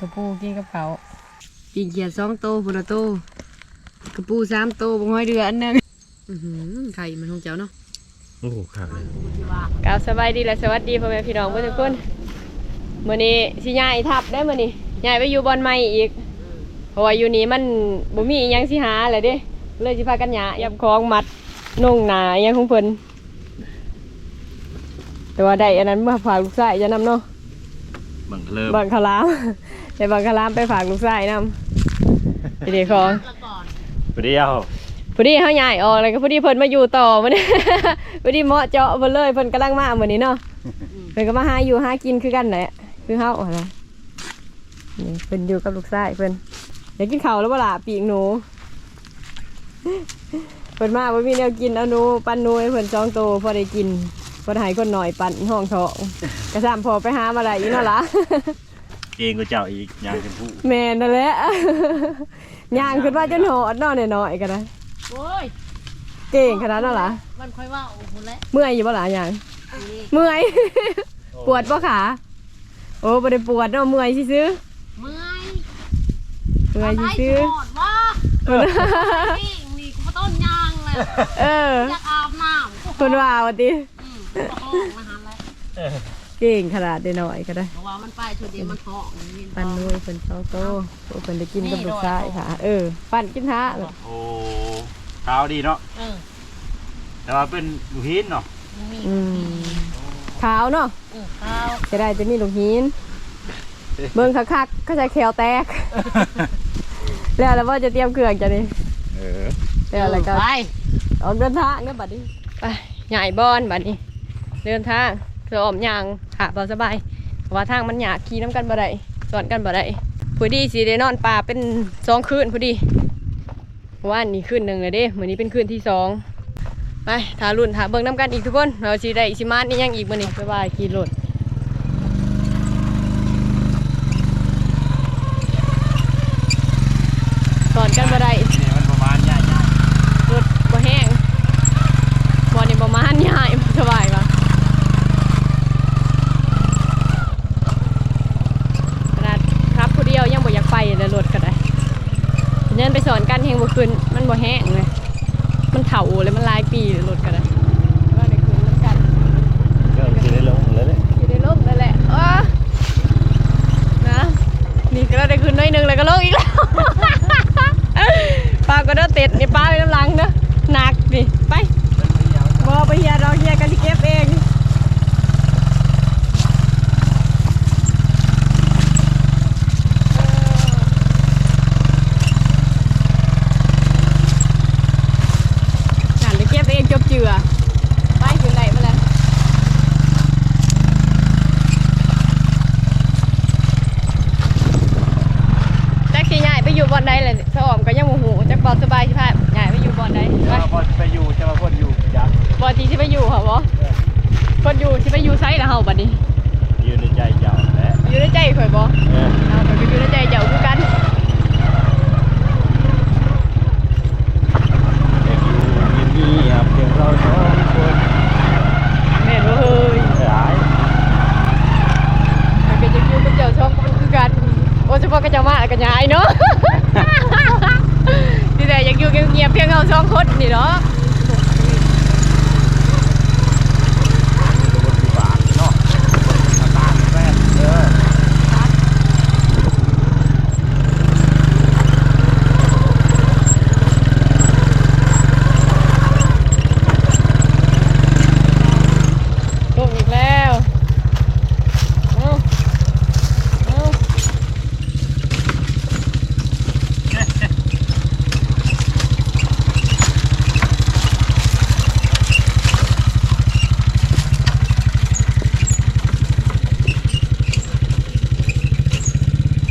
กระปูกินกับเขาวปีกเกียดสองโตพุนละโตกระปูสามโตบงห้อยเดืออันหนึงอื้อหือไข่มันของเจ้าเนาะโอ้โหขาดเลยกล่าวสบายดีและสวัสดีพ่อแม่พี่น้องทุกคนมื้อนี้สิย้ายทับได้มื้อนี้ย้ายไปอยู่บอนใหม่อีกเพราะว่าอยู่นี้มันบ่มีอิหยังสิหาเลยเด้เลยสิพากันหยายับของมัดนุ่งหนาอิหยังของเพิ่นแต่ว่าได้อันนั้นมาฝากลูกชายจะนำเนาะบังเริ่มบางคลาม แต่บางคลามไปฝากลูกชายนำไปเด็กของไปเดียวพอดีเฮาย้ายออกแล้วก็พอดีเพิ่นมาอยู่ต่อมื้อนี้พอดีเหมาะเจาะเพิ่นเลยเพิ่นกำลังมามื้อนี้เนาะเพิ่นก็มาหาอยู่หากินคือกันแหละคือเฮาหั่นล่ะนี่เพิ่นอยู่กับลูกชายเพิ่นอยากกินข้าวแล้วบ่ล่ะปีกหนูเพิ่นมาบ่มีแนวกินเอาหนูปั้นหนูให้เพิ่นจองโตพอได้กินพอได้ให้คนหน่อยปั่นห้องท้องกระซามพอไปหามาได้อีกเนาะล่ะ เองก็เจ้าอีกยางชมพูแม่นั่นแหละ ย่างขึ้นมาจนหอดเนอนหน่อยๆกันนะโอ้ยเก่งขนาดนั้นเหรอมันค่อยว่าโอ้โหแล้วเมื่อยอยู่บ่หล่ะย่าง นี่เมื่อย ปวดปะขา โอ้บ่ได้ปวดเนาะเมื่อยซื้อเมื่อยๆเมื่อยอะไรซื้อจะหอดว่านี่นี่กูมาต้นยางเลยๆเอออยากอาบน้ำกูคนว่าว่าติอืมตกลงมาหันแล้วเก่งขนาดได้หน่อยก็ได้เพราะว่ามันไปชุดเดียวมันท้องนี่ปั่นนุ้ยเพิ่นเช้าโตโอ้เพิ่นได้กินกับลูกชายค่ะ เออ ปั่นกินท้าโอ้ขาวดีเนาะเออแต่ว่าเป็นลูกหินเนาะมันมีอืมขาวเนาะเออข้าวจะได้จะมีลูกหินเบิ่งคักๆก็จะแควแตก แล้วแล้วว่าจะเตรียมเครื่องจะนี่เออแล้วอะไรก็ไปออกเดินทางเนี่ยบัดนี้ไปใหญ่บอนบัดนี้ เดินทาง สือออมยางหาเบาสบายว่าทางมันหยาขี่น้ำกันบ่ได้สอนกันบ่ได้พอดีสีได้นอนป่าเป็นสองคืนพอดีเพราะว่านี่คืนหนึ่งเลยเด้มื้อนนี้เป็นคืนที่สองไปทารุ่นทาเบิ่งน้ำกันอีกทุกคนเราสีได้สิมานี่ยังอีกมื้อนี้บ๊ายบายขี่รถสอนกันบ่ได้ นี่มันประมาณย่างย่าง รถบ่แห้งบ่นี่ประมาณย่ายบ่สบายปะขนาดครับผู้เดียวยังบ่อยากไปเลยรถก็ได้เดินไปสอนกันเฮงบ่ขึ้นมันบ่แห้งเลย มัน เฒ่าเลยมันหลายปีเลยรถก็ได้ว่าได้ขึ้นน้ำกันเรื่องจะได้ลงแล้วเนี่ยอยู่ในร่มนั่นแหละเออนะนี่ก็ได้ขึ้นหน้อยหนึงแล้วก็ลงอีกแล้ว ป้าก็เด้อเต็ดนี่ป้าไปน้ำหลังเด้อหนักนี่ไป บอไปเฮียเราเฮียกันที่เก็บเองงานไปเก็บเองจบเจือไปอยู่ไหนมาแล้วแจ็คสิใหญ่ ไปอยู่บอนใดเลยสะออมก็ยังโมโหจักบอลสบายใช่ไหมใหญ่ไปอยู่บอนใดจะไปมาพอจะไปอยู่จะมาคนอยู่จ้ะบอทีที่ไปอยู่เหรอบอคนอยู่ที่ไปอยู่ไซส์ละเฮาบัดนี้อยู่ในใจเจ้าแหละอยู่ในใจข่อยบอเออเอาข่อยก็อยู่ในใจเจ้าคือกันเด็กอยู่เงียบๆเพียงเราสองคน คือกันโอ้เฉพาะกับเจ้ามาแล้วก็ยายเนาะที่แต่อยากอยู่เงียบๆเพียงเราสองคนนี่เนาะ บนที่ฝากเนาะอาการแม่เออ ลงอีกแล้วเอาเอา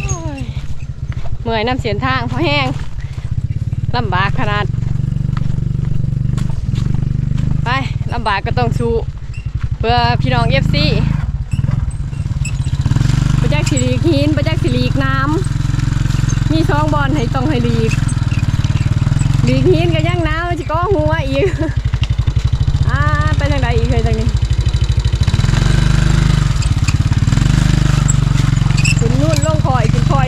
โอ้ยเมื่อย น้ำเสียนทางเพราะแห้งลำบากขนาด ไปลำบากก็ต้องสู้เพื่อพี่น้องเอฟซีประจักษ์สิรีกหินประจักษ์สิรีกน้ำมีช่องบอลให้ต้องให้รีกรีกหินก็ยังน้ำจะก็หัวอีกอ่าไปทางใดอีกเคยทางนี้ขึ้นนู่นลงคอยขึ้นคอย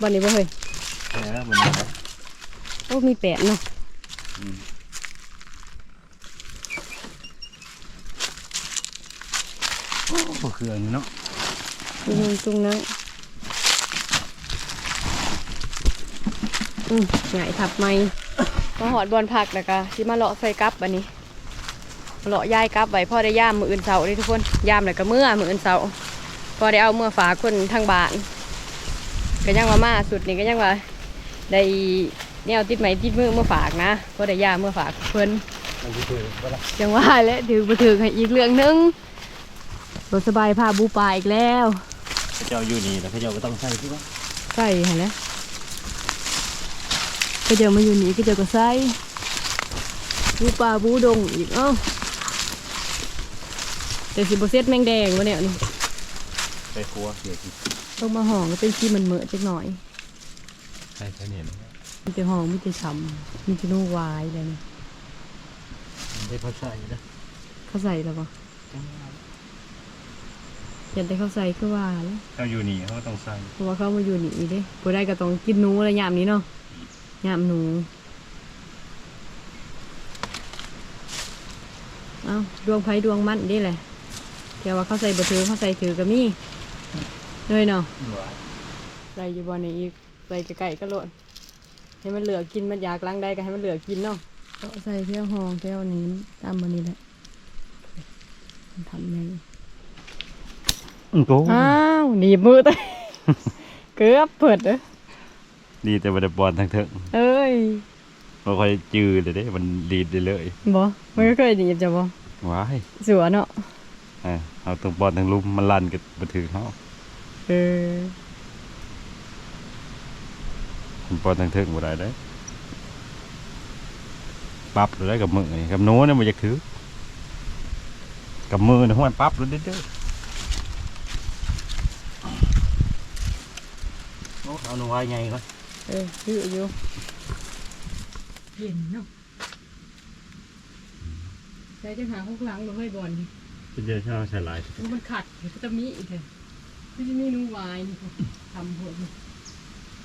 วั นนี้บ่เฮ้ยเออมันไหนโอ้มีแปดเนาะโอ้คืออันนี้เนาะมีหนึ่งตรงนั้นอืมใหญ่ทับไม้มาหอดบอลผักแล้วก็สิมาเลาะใส่กับบันนี้เลาะย้ายกับไว้พ่อได้ย่ามมืออื่นเสาร์เลยทุกคนย่ามแล้วก็เมื่อมืออื่นเสาร์พอได้เอาเมื่อฝากคนทางบ้าน ก็ยังว่ามาสุดนี่ก็ยังว่าได้แนวติดไหมติดมือเมื่อฝากนะพอได้ย่ามเมื่อฝากเพิ่นมันคือเวลายังว่าและถือมาถือให้อีกเรื่องหนึงรถสบายพาบูปลาอีกแล้วพระเจ้าอยู่นี่แล้วพระเจ้าก็ต้องใส่ที่ว่าใส่เห็นแล้วก็เดี๋ยวมาอยู่นี่ก็เดี๋ยวก็ใส่บูปลาบูดงอีกเอ้าแต่สิบเซตแมงแดงวะเนี่ยนี่ไปครัวเสียกิน ต้องมาห่องก็เป็นขี้มันเหมือจักหน่อยใช่ใช่เนี่ยมีแต่ห่องมีแต่ฉ่ำมีแต่นูวายเลยนี่ได้พักใส่นะเขาใส่แล้วปะเห็นแต่เขาใส่ก็ว่าแล้วเจ้าอยู่นี่เขาก็ต้องใส่เพราะว่าเขามาอยู่นี่เด้บ่ได้ก็ต้องกินหนูอะไรยามนี้เนาะยามหนูเอ้าดวงไผดวงมันนี่แหละแต่ว่าเขาใส่บ่ถือเขาใส่ถือก็มี เลยเนาะใส่อยู่บ่นี่อีกใส่ไก่ก็โลดให้มันเหลือกินมันอยากล้างได้ก็ให้มันเหลือกินเนาะก็ใส่เที่ยวห้องเที่ยวนี้ตามบ่นี้แหละมันทำไงอืมโตอ้าวหนีบมือตายเกือบเปิดเด้อดีแต่บัดบอลทางเถิงเอ้ยบ่ค่อยจืดเลยเด้ มันดีดได้เลยบ่มันก็เคยหนีบจ้ะบ่ว้ายสัวเนาะอ่าเอาตรงบอลทางลุมมันลั่นกับบ่ถือเขา เออมันบอลทางเถิงบ่ได้เด้ปรับเลยกับมือนี่กับโน้นน่ะบ่อยากถือกับมือนี่มันปรับเลยเด้อโอ้เอาหนูไว้ไงก่อนเออยืดอยู่เห็นเนาะใช้จะหาข้างหลังบ่ให้บอลนี่เป็นเดือนที่เราใช้หลายมันขัดเดี๋ยวก็จะมีอีกเลย ที่จะมีนูวายนี่พวกทำหมดนี่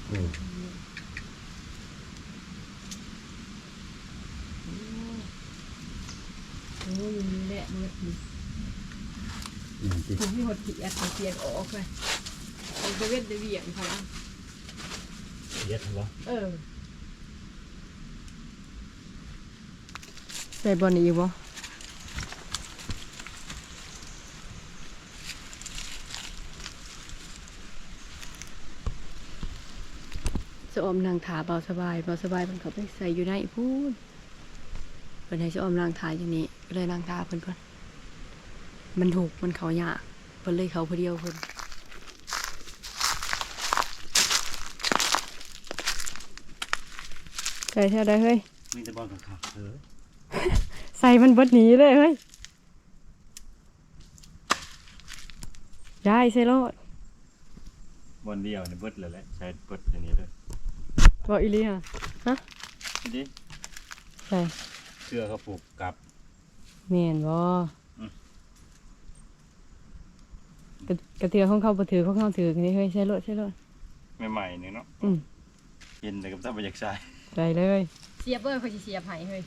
อืมโอ้ยมีแหละมืดนี่อืมจิผมมีหดเกียดเกียดออกเลยเอาไปเวทเดเวียงเขาละเย็ดเหรอเออ ใส่บอลนี่อยู่บ่ สะอมนางถาเบาสบายเบาสบายมันเขาไปใส่อยู่ในพูดเป็นให้สะอมนางถาอย่างนี้ก็เลยนางถาเพิ่นก่อนมันถูกมันเขายากเพิ่นเลยเขาผู้เดียวเพิ่นใส่เท่าไดเฮ้ยมีแต่บอลขาดเออใส่มันเบิดหนีเลยเฮ้ยได้ใส่โลด บอลเดียวในเบิดเลยแหละใช้เบิดอย่างนี้เลยบอกอีหลีฮะดิใส่เสื้อเขาผูกกับเมียนบ่อืมกระกระเทือของเขาบ่ถือของเขาถือกันนี่เฮ้ยใส่โลดใส่โลดใหม่ๆนี่เนาะอืมเย็นแต่กับตาบอยากใช้ใส่เลยเสียบเอ้ยเขาสิเสียบให้เฮ้ย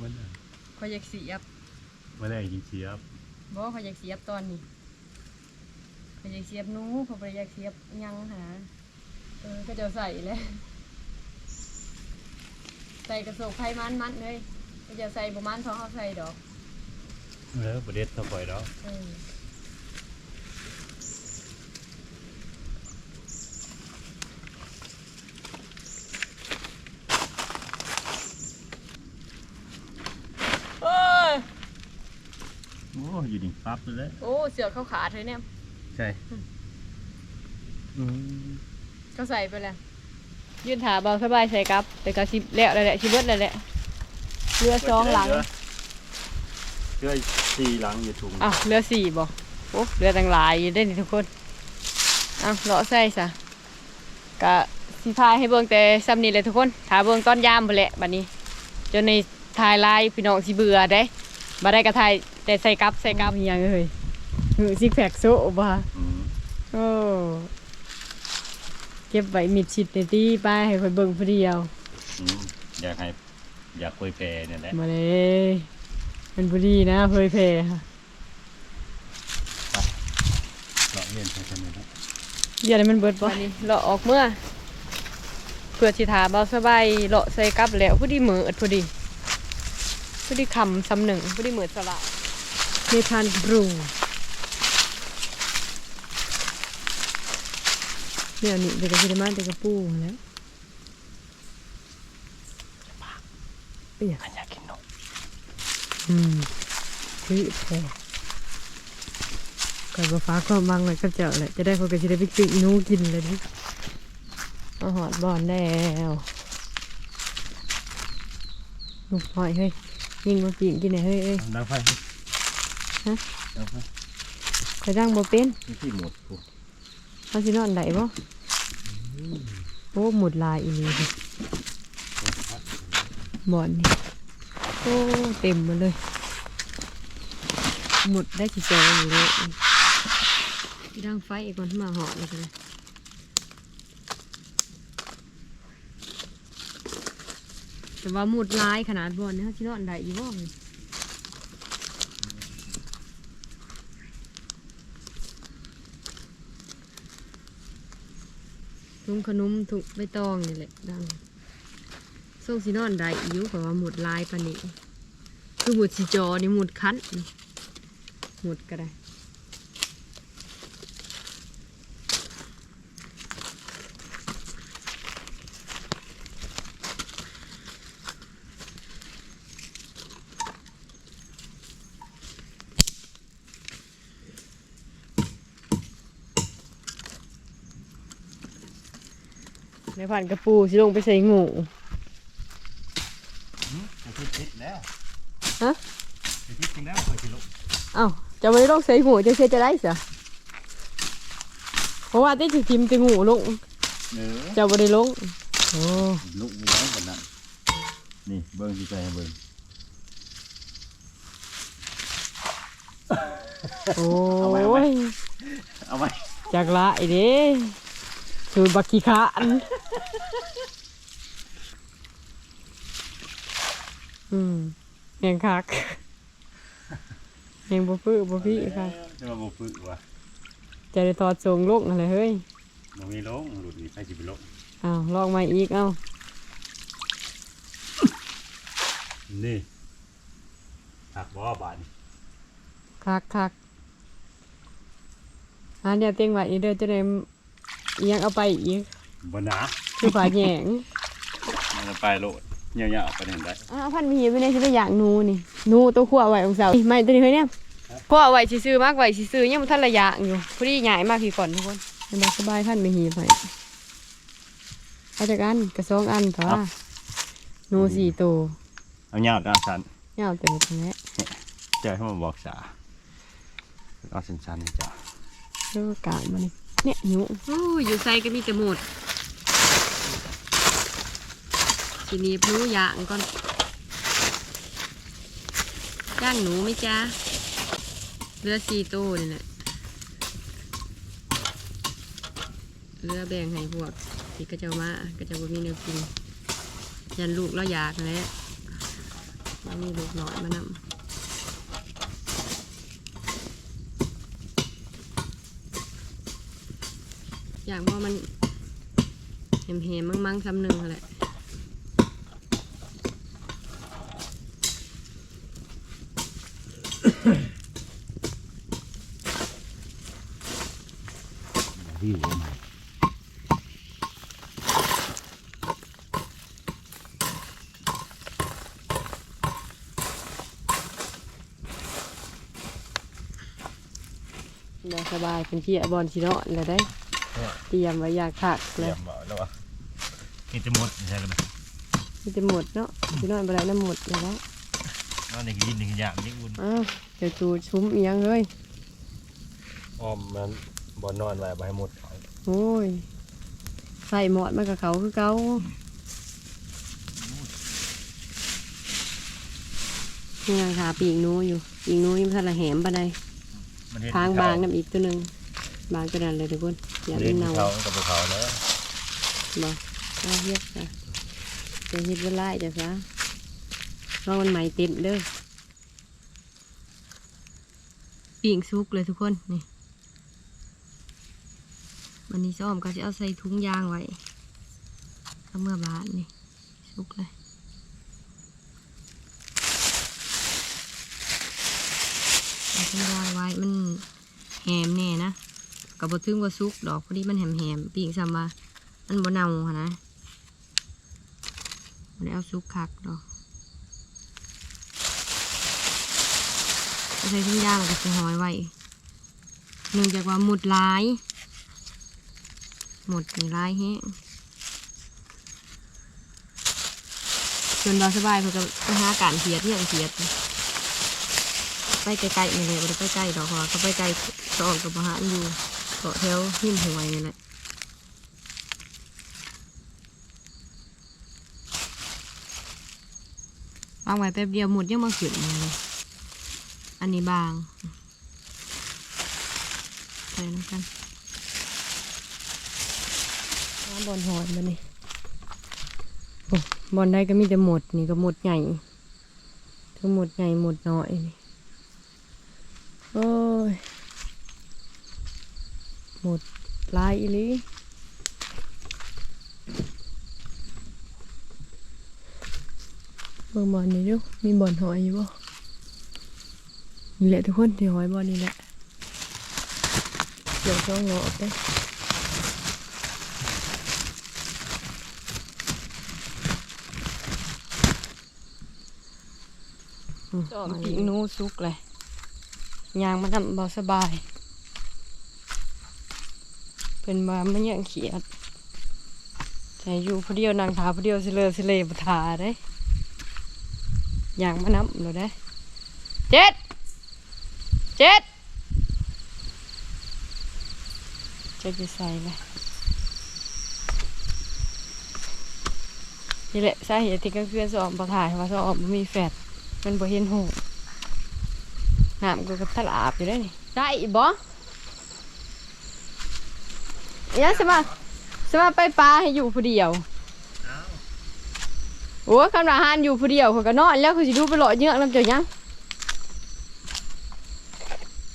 มันเขาอยากเสียบไม่ได้ยิงเสียบบ่เขาอยากเสียบตอนนี้ เขาอยากเสียบหนูเขาบ่ได้อยากเสียบหยังหาเออก็จะใส่เลยใส่กระโสกไผมันมันเลยก็จะใส่บ่มันท้องเขาใส่ดอกเออประเด็ดเท่าปล่อยดอกเออโอ้ยโอ้อยู่นี่ปั๊บเลยแหละโอ้เสือเขาขาดเลยเนี่ย ใช่อืมเขาใส่ไปแล้วยืนถาเบาสบายใส่ครับแต่ก็สิแล้วแล้วแหละชิเบิดแล้วแหละเรือสองหลังเสื้อสี่หลังอยู่ถุงอะเรือสี่บ่โอ้เรือต่างหลายอยู่ได้นี่ทุกคนอะเลาะใส่ซะกะสิพายให้เบิ่งแต่ซ้ำนี่เลยทุกคนถ้าเบิ่งตอนยามไปแหละบัดนี้ จนในถ่ายไลน์พี่น้องสิเบื่อเด้บ่ได้ก็ถ่ายแต่ใส่กับใส่กับอหยังเอ้ย หือซิกแพคโซบ่ฮะอืมโอ้ก็บไว้มิดชิดในที่ไปให้คอยเบิ่งผู้เดียวอืมอยากให้อยากคุยแพรเนี่ยแหละมาเลยมันผู้ดีนะเผยแพร่ค่ะเลาะเรียนใช้กันเลยนะอย่าให้มันเบิดบ่นี่เลาะออกเมื่อเพื่อสิถาเบาสบายเลาะใส่กลับแล้วผู้ดีมืออดผู้ดีผู้ดีคำสำหนึ่งผู้ดีมือสละมีพันบรู เดี๋ยวนี้เด็กก็จะได้มาเด็กกระปูแล้วเปียกขันอยากกินนมอืมคือแท้ก่อนมาฟ้าความบังเลยก็เจาะแหละจะได้พอกันจะได้ไปกินหนูกินเลยดิเอาหอดบอนแล้วลูกหอยเฮ้ยยิงมาปีนกินไหนอยเฮ้ยเอ้ยดังไฟฮะดังไฟคอยดังบ่เป็นนี่ที่หมดกู เขาสินอนไหนบ่โอ้หมดลายอีนี่ดิบอนนี่โอ้เต็มมาเลย หมดได้สิเจออยู่เลยดังไฟอีกคนมาหอเลยกันเลยแต่ว่าหมดลายขนาดบอนนี่เขาสินอนได้อยู่บ่ นุ่มขนมถุงใบตองนี่แหละดังส่งสีนอนได้อยู่เพราะว่าหมดลายปานนี้คือหมดสีจอนี่หมดคันนี่หมดก็ได้ ในผ่านกระปูสิลงไปใส่งูจะคิดคิดแล้วฮะจะคิดจริงแล้วเคยคิดลงเอ้าจะไม่ได้ลงใส่งูจะเสียจะได้เสียเพราะว่าได้ถือทิมจะงูลงเออจะไม่ได้ลงโอ้ลุกไม่ได้กันนั้นนี่เบิ้งที่ใจให้เบิ้งโอ้ยเอาไว้จากละไอเด้ สูตรบักขี้ขานอืมแหงคักแหงบ่พื้บ่พี่ค่ะจะมาบุฝึกวะจะได้ตอดทรงลงอะไรเฮ้ยมันมีลงหลุดนี่ใครจะไปลงอ้าวลองมาอีกเอ้านี่หักบ่บาดนี่คักคักอันเดียวเต็งไว้อีเด้อจะได้อิห ยังเอาไปอีกบหนาคือผาแหยงมันจะไปโลดเงี้ยๆเอาไปเห็นได้อ้าวพันมีไปในสิไปอย่างหนูนี่หนูตัวขั้วไว้ของเสาไม่ตัวนี้เฮ้ยเนี่ยขั้วไว้ซื่อๆมากไว้ซื่อๆยังมันทันระยะอยู่พอดีใหญ่มากพี่ก่อนทุกคนสบายสบายพันไม่หีไปเอาจากอันกระซองอันแต่ว่าหนูสี่ตัวเอาเงาด้านสันยาวเต็มตรงนี้เจ้าให้มาบอกสาเอาสันๆจ้ะเรื่องกาดมานี่ เนี่ยหนูอู้อยู่ใส่ก็มีแต่หมดทีนี้พนูย่างก่อนย่างหนูไหมจ๊ะเรือสี่ตัวนี่แหละเรือแบ่งให้พวกที่กระเจ้ามาก็จะบ่มีแนวกินยันลูกเราอยากและแล้วมีลูกหน่อยมานำ อย่างว่ามันแหมๆมั่งๆซ้ำหนึ่งแหละแหนบสบายเป็นที่บอลชิเนาะแล้วได้ เตรียมไว้อยากถักเตเลรียยมบ่แล้ววะกินจะหมดใช่กันนะมันจะหมดเนาะชิเนาะบไรน้ำหมดแล้ว นอนในกินหนึ่งอย่างยิ่งอุ่นอ้าวเดี๋ยวจูชุ้มเอียงเลยอ้อมมันบ่นอนไว้ใบหมดเขาโอ้ยใส่หมอดมากับเขาคือเขานี่ยังขาปีกหนูอยู่ปีกหนูยังทันละแหมปะไดมันเห็นทางบางน้ำอีกตัวหนึ่งบางกระดานเลยทุกคน อย่าเล่เล่นนเนาเขากับเขาแล้วบ่เอาเฮ็ดซะจะเฮ็ดบ่ไล่จ้ะซะลองมันใหม่เต็มเด้อปิ้งสุกเลยทุกคนนี่วันนี้ซ้อมก็จะเอาใส่ถุงยางไว้เอาเมื่อบานนี่สุกเลยเอาถุงยางไว้มันแหมแน่นะ กับบถึงว่าสุกดอกพอดีมันแหมแหมปิ้งซ้ำมามันบ่เน่าหั้นะบ่ได้เอาสุกคักดอกใส่ถุงยางแล้วก็สิห้อยไว้เนื่องจากว่าหมดลาย หมดนี่หลายแฮงส่วนเราสบายเพื่อก็ไปหาการเทียดเนี่ยงเทียดไปไกลๆนี่เลยได้ไปใกล้ดอกเพราะว่าเขาไปไกลสออกกับอาหาอยู่ กาะแถวหินหวยนี่แหละวางไว้แป๊บเดียวหมดยังมาขึ้นเลยอันนี้บางใส่น้ำกันน้ำบอลหอยมานี่โอ้บอลได้ก็มีแต่หมดนี่ก็หมดใหญ่ทั้งหมดใหญ่หมดน้อยนี่โอ้ย หมดลายอีลีเบิ่งบอลนี่ดูมีบอลหอยอยู่บ่นี่แหละทุกคนที่หอยบอลนี่แหละเดี๋ยวช่องโลออกไปจอมปีกนูสุกเลยยางมันทำเบาสบาย เป็นมาไมันยังเขียดแต่อยู่ผู้เดียวนางทาผู้เดียวสิเลอสิเลบทาได้อยางมันน้ำเลยได้เจ็ดเจ็ดจ็ดจะใส่เลยนี่แหละสาเหตุที่กลางคืนสอบประถ่ายว่าสอบมีแฟดมันบ่เห็นหูน้ำก็กระทะอาบอยู่ได้นี่ได้บ่ อีบ่ยังสมาสมาไปปลาให้อยู่ผู้เดียวโอ้คำว่าหานอยู่ผู้เดียวเขาก็นอนแล้วเขาสิดูไปหล่อเยอะน้ำเจ้ายัง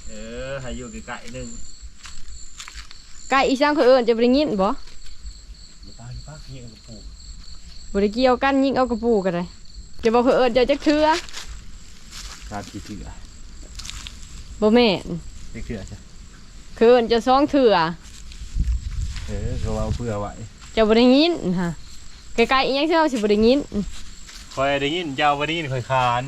เออให้อยู่ไกลๆนึงไก่อีสังเขาเอิญจะบริงินบ่อย่าป้าอย่าป้าเพียงกับปู่บริเกี่ยวกันยิงเอากระปูกันเลยจะบอกเขาเอิญจะจักเทือการกี่เถื่อบ่แม่นกี่เถื่อจ้ะเขาเอิญจะสองเทือ เออก็ว่าเพื่อไว้จะบริงินฮะไก่ๆอีหยังเชื่อสิบริงินคอยได้ยินเจ้าวันนี้คอยคาน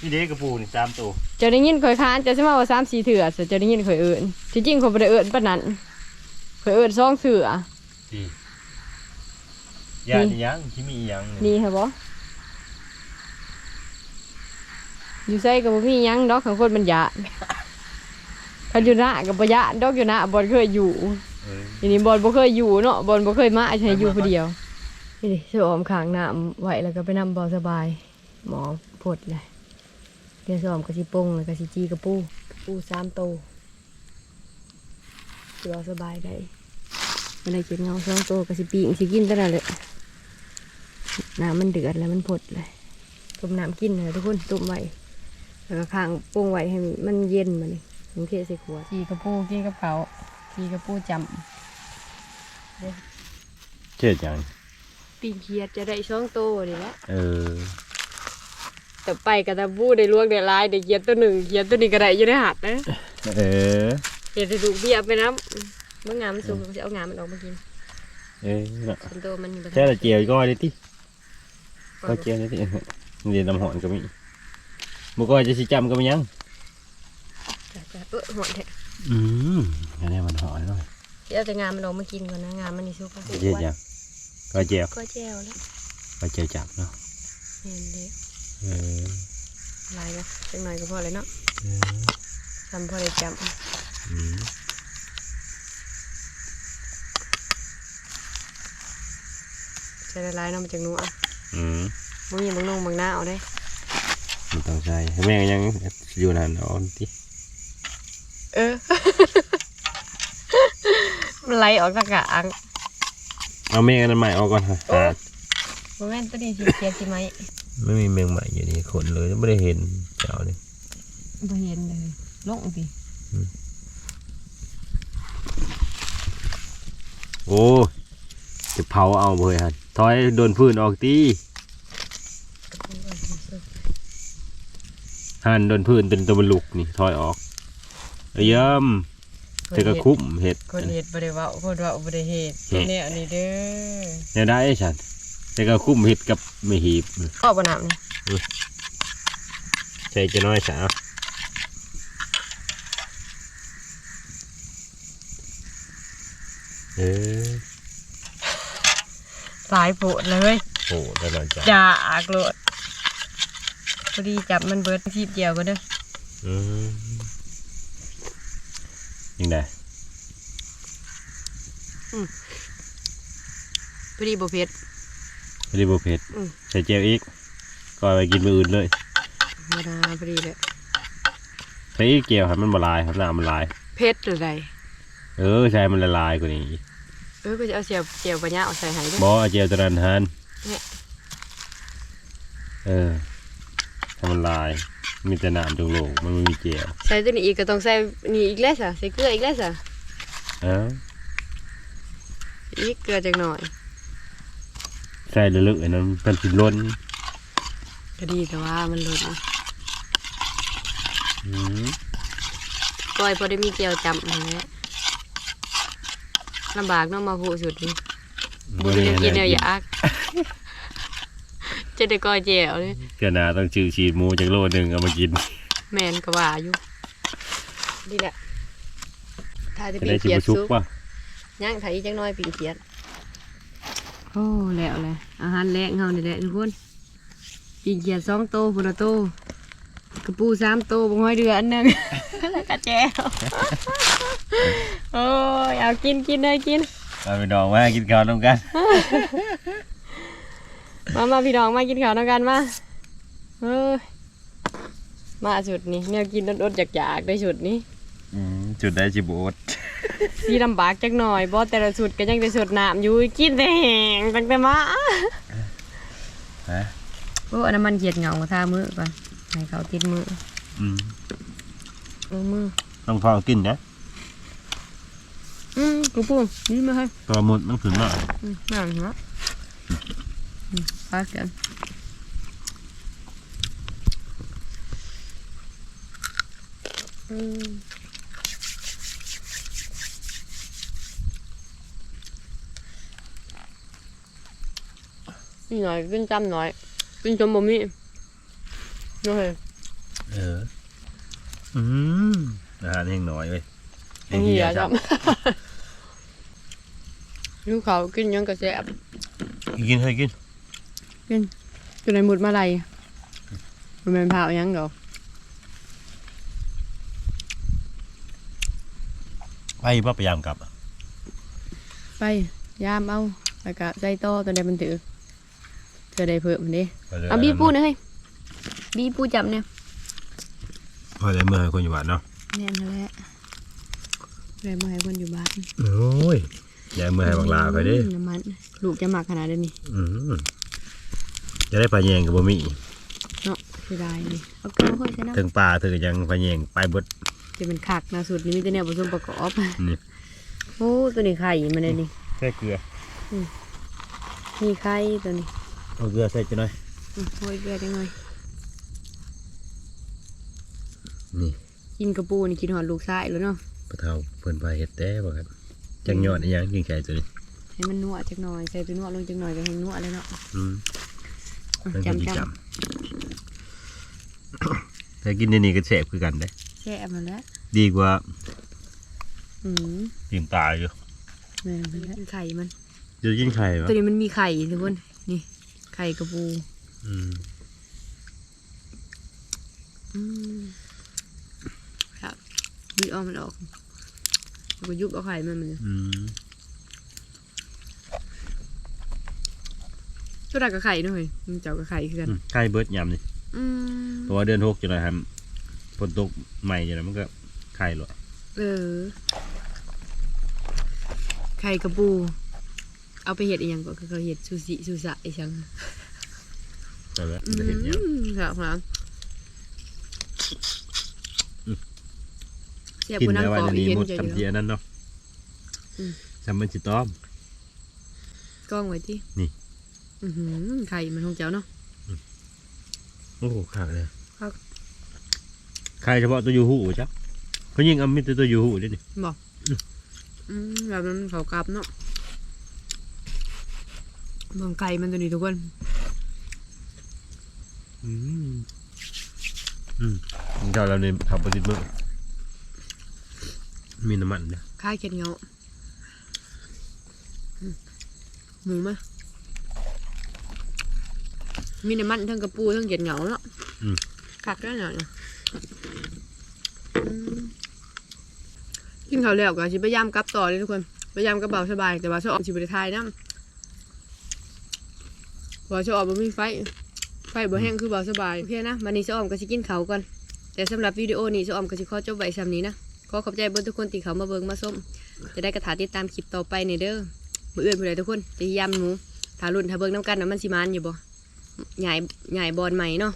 นี่เด็กกับปู่นี่ตามตัวจะได้ยินข่อยค้านจะสมาว่าสามสี่เถื่อสิจะได้ยินข่อยเอิญที่จริงข่อยบ่ได้เอิญปานนั้นข่อยเอิญสองเถื่อดียานี่ยังที่มีอีหยังนี่ค่ะบ่อยู่ใส่ก็บ่มีหยังดอกของคนมันยะคันอยู่หน้าก็บ่ยะดอกอยู่หน้าบ่เคยอยู่เออทีนี้บอลบ่เคยอยู่เนาะบอลบ่เคยมาใช้อยู่ผู้เดียวนี่ดิเสื้อออมขางน้ำไหวแล้วก็ไปนำบอลสบาย หมอพดเลยเดี๋ยวสอมกระสิปงแล้วกระสิจีกระปูปูสามโตสิบอสบายได้ไม่ได้กินเงาสองโตกระสิปีงสิกินตั้งแต่นนเลยน้ำมันเดือดแล้วมันพดเลยต้มน้ำกินเลยทุกคนต้มไว้แล้วก็ข้างปรุงไว้ให้มันเย็นมานี่ ถึงเทใส่ขวดจีกระปูกินกับเขาจีกระปูจำเจ็ดยังปีนเขียดจะได้ช่องโตนี่แหละเออแต่ไปกับตาบูได้ลวกได้ลายได้เขียดตัวหนึ่งเขียดตัวนี้ก็ได้อยู่ในหัดนะเออเขียดจะดูเบียร์ไปน้ำเมื่องามมันสุกจะเอางามมันออกมากินเออเนาะเป็นตัวมันบ่ทันแค่ละเจียวก็ได้ติก็เจียวได้ตินี่น้ำหอนก็มีบุกอยจะสิจำก็มียังจ้ะจ้ะเออหอนแท้อืมอันนี้มันหอนหน่อยเดี๋ยวเอาแต่งามมันออกมากินก่อนนะงามมันนี่สุกแล้วเย็ดยังก็เจียวก็แจ้วแล้วก็เจียวจับเนาะเห็นเลยเออลายก็จังหน่อยก็พอเลยเนาะเออทำพอได้จอืมำใส่ละลายเนาะมาจากหนูอะอืมมึงอยังมึงนงมึงหน้าเอาได้มันต้องใช่แม่งยังอยู่นานเอาติ เออ มันไหลออกจากกะอังเอาแมงอันนั้นใหม่ออกก่อนฮะหาโมเมนต์ตัวนี้สีเขียวสีไหมไม่มีแมงใหม่อยู่นี่ขนเลยไม่ได้เห็นเจ้านี่บ่เห็นเลย ลงดิโอ้จะเผาเอาเลยฮะถอยโดนพื้นออกตีหันโดนพื้นเป็นตัวมันลุกนี่ถอยออก เอาเยิ่มแต่ก็คุ้มเห็ดคนเห็ดบ่ได้เว้าคนเว้าบ่ได้เห็ดเฮ็ดแนวนี้เด้อเนี่ยได้ฉันแต่ก็คุ้มเห็ดกับไม่หีบข้อบ่น้ำนี่ใส่จะน้อยสาวเออสายโผดเลยโอ้ได้หน่อยจ้ะจ้าอากโลดพอดีจับมันเบิดทีเดียวก็เด้ออืม ยังไงพอดีบ่เผ็ดรีบเผ็ดอืมใส่เจลอีกก็เอาไปกินมืออื่นเลยธรรมดาพอดีเลยใส่อีกเกลียวครับมันละลายครับน้ำมันละลายเผ็ดหรือไรเออใช่มันละลายกว่านี้อีกเออก็จะเอาเสียวเจียวปัญญาเอาใส่ให้เด้วยบอเอาเจลตะนันฮันเนี่ยเออทำมันลาย มีแต่น้ำจงโลกมันไม่มีเจลใส่ตัวนี้อีกก็ต้องใส่นี่อีกแล้วสะใส่เกลืออีกแล้วสะเอ้าอีกเกลือจักหน่อยใส่ลึกๆอันนั้นเป็นสิล้นก็ดีแต่ว่ามันหล่นอืมก้อยพอได้มีเจียวจำนั่นแหละลำบากเนาะมาผูสุดนี่บุญจะกินแนวอยาก จะได้ก้อยเจียวเลยเกิดหนาต้องชื่อฉีดหมูจากโลหนึ่งเอามากินแมนก็ว่าอยู่ดีแหละถ้าจะจะปีได้ชิเกียบดชุกซุปป่ะย่างไถจังน้อยปีเกียดโอ้แล้วเลยอาหารแรงเฮานี่แหละทุกคนปีเกียดสองโตพุนละโตกระปูสามโตบงห้อยเดืออันหนึง แล้วก็แจ้วโอ้ยเอากินกินเลยกินมาไปดองมากินข้าวน้ำกัน มามาพี่น้องมากินข้าวด้วยกันมาเอ้ยมาสุดนี่แนวกินอดๆอยากๆได้สุดนี้อืมจุดได้ชิบโอดสีลำบากจักหน่อยบ่แต่ละสุดก็ยังได้สุดน้ำอยู่กินแต่แห้งตั้งแต่มาฮะโอ้อันนั้นมันเขียดเหงาท่ามือก่อนให้เขาติดมืออืมมือมือต้องพอกินนะอืมกูปูนี่มาให้ตัวมุดมันขึ้นมาอืมนั่นเห รออืมปากันอืมนี่หน่อยกินจำหน่อยกินจนบ่มีน้อยเออ อืมอาหารแห้งน้อยเว้ยอันนี้อย่าจำลูกเขากินหยังกระแสบกินให้กิน จนในหมุดมาไรมันเป็นเผาหยังดอกไปว่าพยายามกลับไปยามเอาแล้วก็ใจโตอตัวใดมันถือเธอได้เพิ่มมันดิเอาบีปูนะเฮ้ยบีปูจับเนี่ยพอได้เมื่อให้คนอยู่บ้านเนาะแน่นแล้วแหละเลยมาให้คนอยู่บ้านโอ้ยยายเมื่อให้บังลาไปเด้น้ำมันลูกจะหมักขนาดนี้ อืม จะได้ปลาแยงกับบ่มีเนาะเสียดายดิเอาเกลือมาค่อยใส่น้ำถึงปลาถึงยังปลาแยงไปเบดจะเป็นคักนะสุดนี้มีแต่เนี่ยผสมประกอบนี่โอ้ตัวนี้ไข่มันเลยนี่ใส่เกลือมีไข่ตัวนี้เอาเกลือใส่จะหน่อยอืมโอ้ยเกลือจังเลยนี่กินกระปูนี่กินหอดลูกชายแล้วเนาะปลาเทาเพิ่นปลาเห็ดแต่บ่ครับจังยอดอีหยังกินแค่ตัวนี้ให้มันนัวจักหน่อยใส่ตัวนวดลงจักหน่อยก็ให้นัวเลยเนาะอืมอะ เพิ่นก็สิจำจจำแต่กินในนี่ก็แซ่บคือกันเด้ำแช่มันแล้วดีกว่าอืมกินปลาอยู่แม่นมันแล้วไข่มัน จะกินไข่บ่ตัวนี้มันมีไข่ทุกคนนี่ ไข่กระปูอืมอืมครับบีบเอามันออกแล้วก็ยุบเอาไข่มันมันเลยอืม ตัวดักกับไข่ด้วยมันเจ้ากับไข่คือกันอืมไข่เบิดยำนี่อืมเพราะว่าเดือนหกจังได๋ครับฝนตกใหม่จังได๋มันก็ไข่หลดเออ ไข่กระปู เอาไปเห็ดอีหยังก็คือเขาเห็ดซูซิซูซะอีชังเอาละอืจะเห็นยังมครับครับอืมเสียกินผู้นั่งแล้ววันเกาะอีนี้เห็นหมดใจทำเดีเทียยวนั่นเนาะอืมจำมันจิต้อมกล้องไว้ที่นี่อือหือ ไข่มันของเจ้าเนาะโอ้โหขาดเลยครับใครเฉพาะตัวยูหูจ้ะเขายิงเอามิตรตัวยูหูด้วยดิบอกอืมแบบนั้นเขากลับเนาะมองไก่มันตัวนี้ทุกคนอืมอืมเจ้าเราในขับปฏิบัติมีน้ำมันเนี่ยค่ายเข็ดเงาอืมหมูไห มมีน้ำมันทั้งกระปูทั้งเข็ดเงาเนาะคักด้วยหน่อยนะอืมกินข้าวแล้วก็ชิพยายามกลับต่อเลยทุกคนพยายามกระเป๋าสบาย แต่ว่าชอบออกชิบริทายน้ำเพอชอบมันมีไฟ ไฟบ่แห้งคือเบาสบายโอเคนะวันนี้ชออมก็สิกินเขาวก่อน แต่สำหรับวิดีโอนี้ชออมก็สิขอจบไว้ซ้ำนี้นะ ขอขอบใจเบิ้ทุกคนที่เขามาเบิ่งมาส้ม จะได้กระถาติดตามคลิปต่อไปในเด้อ มืออื่นผู้ใดทุกคนจะพยายามหนูถ้ารุ่นถ้าเบิ่งน้ำกันนะมันสิมานอยู่บ่ ใหญ่ใหญ่บอลใหม่เนาะ